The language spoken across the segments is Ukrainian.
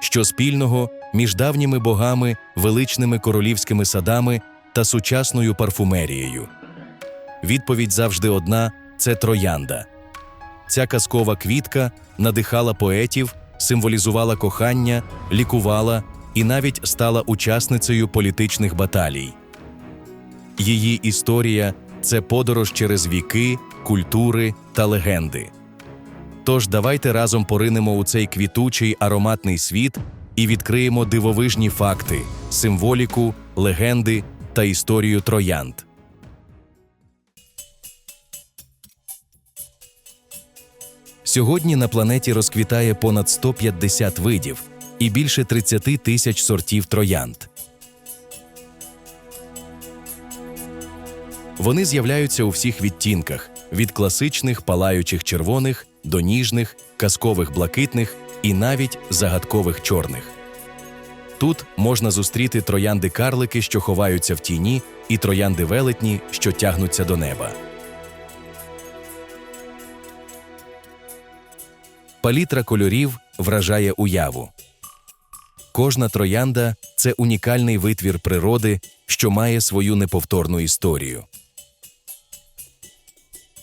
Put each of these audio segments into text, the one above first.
що спільного між давніми богами, величними королівськими садами та сучасною парфумерією? Відповідь завжди одна це троянда. Ця казкова квітка надихала поетів, символізувала кохання, лікувала і навіть стала учасницею політичних баталій. Її історія це подорож через віки, культури та легенди. Тож давайте разом поринемо у цей квітучий ароматний світ і відкриємо дивовижні факти, символіку, легенди та історію троянд. Сьогодні на планеті розквітає понад 150 видів і більше 30 тисяч сортів троянд. Вони з'являються у всіх відтінках від класичних палаючих червоних до ніжних, казкових блакитних і навіть загадкових чорних. Тут можна зустріти троянди карлики, що ховаються в тіні, і троянди велетні, що тягнуться до неба. Палітра кольорів вражає уяву. Кожна троянда це унікальний витвір природи, що має свою неповторну історію.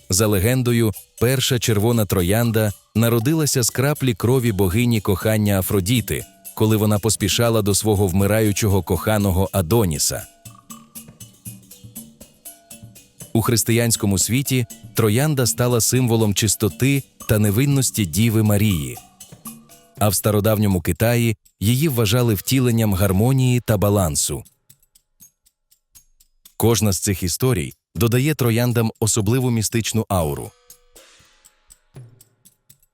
За легендою, перша червона троянда народилася з краплі крові богині кохання Афродіти, коли вона поспішала до свого вмираючого коханого Адоніса. У християнському світі троянда стала символом чистоти та невинності Діви Марії. А в стародавньому Китаї її вважали втіленням гармонії та балансу. Кожна з цих історій додає трояндам особливу містичну ауру.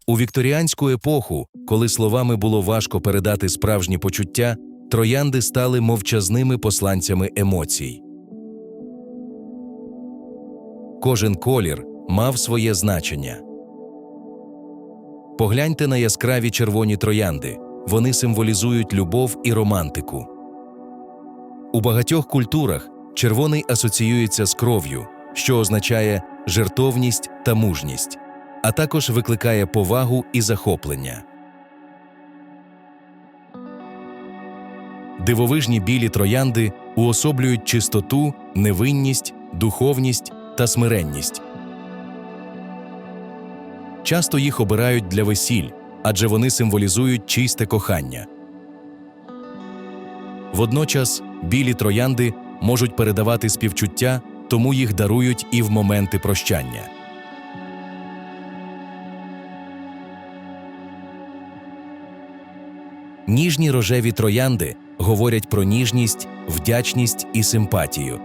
У вікторіанську епоху, коли словами було важко передати справжні почуття, троянди стали мовчазними посланцями емоцій. Кожен колір мав своє значення. Погляньте на яскраві червоні троянди. Вони символізують любов і романтику. У багатьох культурах червоний асоціюється з кров'ю, що означає жертовність та мужність, а також викликає повагу і захоплення. Дивовижні білі троянди уособлюють чистоту, невинність, духовність та смиренність. Часто їх обирають для весіль, адже вони символізують чисте кохання. Водночас білі троянди можуть передавати співчуття, тому їх дарують і в моменти прощання. Ніжні рожеві троянди говорять про ніжність, вдячність і симпатію.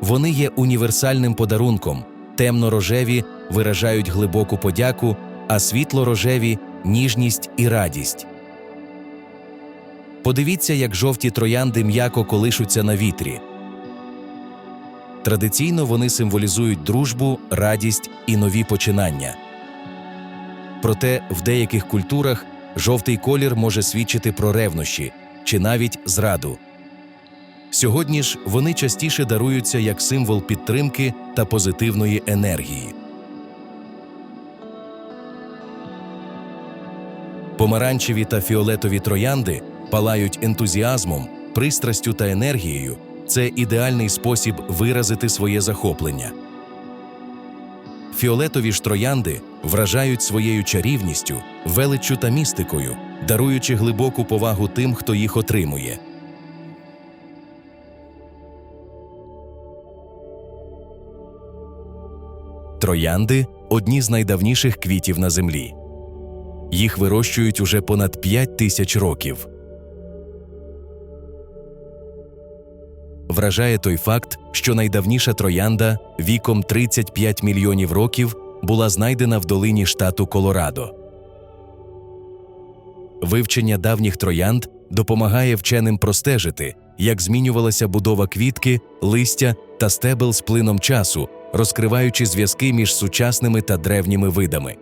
Вони є універсальним подарунком. Темно-рожеві виражають глибоку подяку, а світло-рожеві ніжність і радість. Подивіться, як жовті троянди м'яко колишуться на вітрі. Традиційно вони символізують дружбу, радість і нові починання. Проте в деяких культурах жовтий колір може свідчити про ревнощі чи навіть зраду. Сьогодні ж вони частіше даруються як символ підтримки та позитивної енергії. Помаранчеві та фіолетові троянди палають ентузіазмом, пристрастю та енергією. Це ідеальний спосіб виразити своє захоплення. Фіолетові ж троянди вражають своєю чарівністю, величчю та містикою, даруючи глибоку повагу тим, хто їх отримує. Троянди одні з найдавніших квітів на землі. Їх вирощують уже понад 5 тисяч років. Вражає той факт, що найдавніша троянда віком 35 мільйонів років була знайдена в долині штату Колорадо. Вивчення давніх троянд допомагає вченим простежити, як змінювалася будова квітки, листя та стебел з плином часу, розкриваючи зв'язки між сучасними та древніми видами.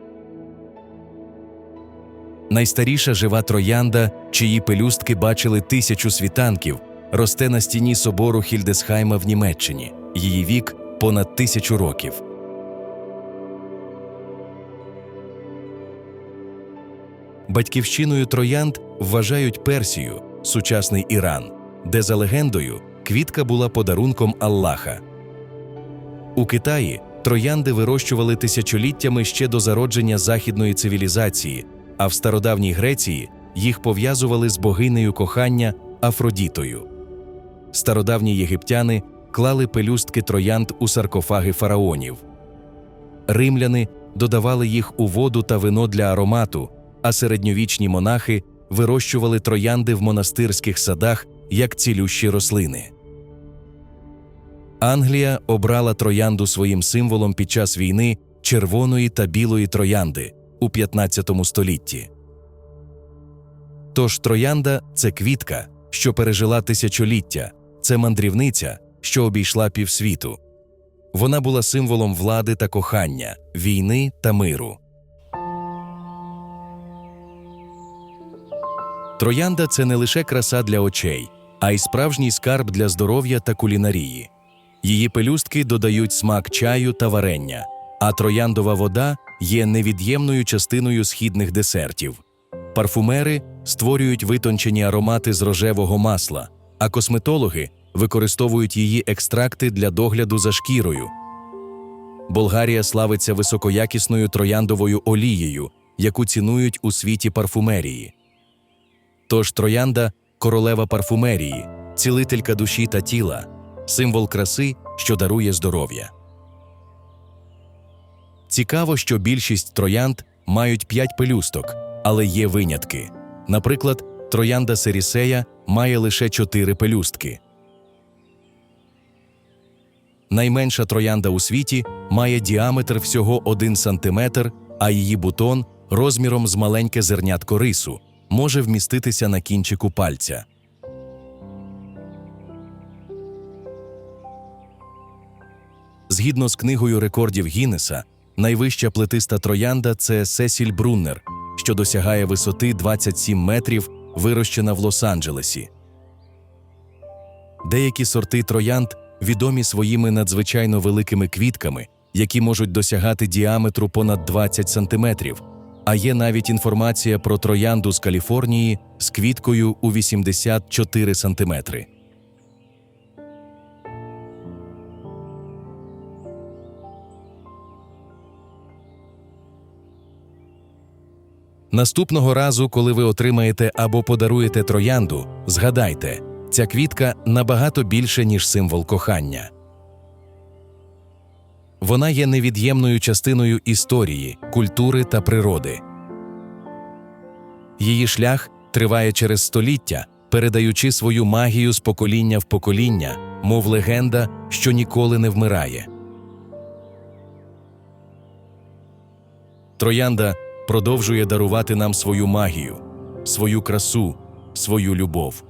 Найстаріша жива троянда, чиї пелюстки бачили тисячу світанків, росте на стіні собору Хільдесхайма в Німеччині. Її вік понад тисячу років. Батьківщиною троянд вважають Персію, сучасний Іран, де за легендою квітка була подарунком Аллаха. У Китаї троянди вирощували тисячоліттями ще до зародження західної цивілізації, а в стародавній Греції їх пов'язували з богинею кохання Афродітою. Стародавні єгиптяни клали пелюстки троянд у саркофаги фараонів. Римляни додавали їх у воду та вино для аромату, а середньовічні монахи вирощували троянди в монастирських садах як цілющі рослини. Англія обрала троянду своїм символом під час війни червоної та білої троянди у 15 столітті. Тож троянда це квітка, що пережила тисячоліття, це мандрівниця, що обійшла півсвіту. Вона була символом влади та кохання, війни та миру. Троянда це не лише краса для очей, а й справжній скарб для здоров'я та кулінарії. Її пелюстки додають смак чаю та варення, а трояндова вода є невід'ємною частиною східних десертів. Парфумери створюють витончені аромати з рожевого масла, а косметологи використовують її екстракти для догляду за шкірою. Болгарія славиться високоякісною трояндовою олією, яку цінують у світі парфумерії. Тож троянда королева парфумерії, цілителька душі та тіла, символ краси, що дарує здоров'я. Цікаво, що більшість троянд мають п'ять пелюсток, але є винятки. Наприклад, троянда серісея має лише чотири пелюстки. Найменша троянда у світі має діаметр всього 1 см, а її бутон розміром з маленьке зернятко рису може вміститися на кінчику пальця. Згідно з книгою рекордів Гіннеса, найвища плетиста троянда це Сесіль Бруннер, що досягає висоти 27 метрів, вирощена в Лос-Анджелесі. Деякі сорти троянд відомі своїми надзвичайно великими квітками, які можуть досягати діаметру понад 20 сантиметрів. А є навіть інформація про троянду з Каліфорнії з квіткою у 84 сантиметри. Наступного разу, коли ви отримаєте або подаруєте троянду, згадайте, ця квітка набагато більше, ніж символ кохання. Вона є невід'ємною частиною історії, культури та природи. Її шлях триває через століття, передаючи свою магію з покоління в покоління, мов легенда, що ніколи не вмирає. Троянда продовжує дарувати нам свою магію, свою красу, свою любов.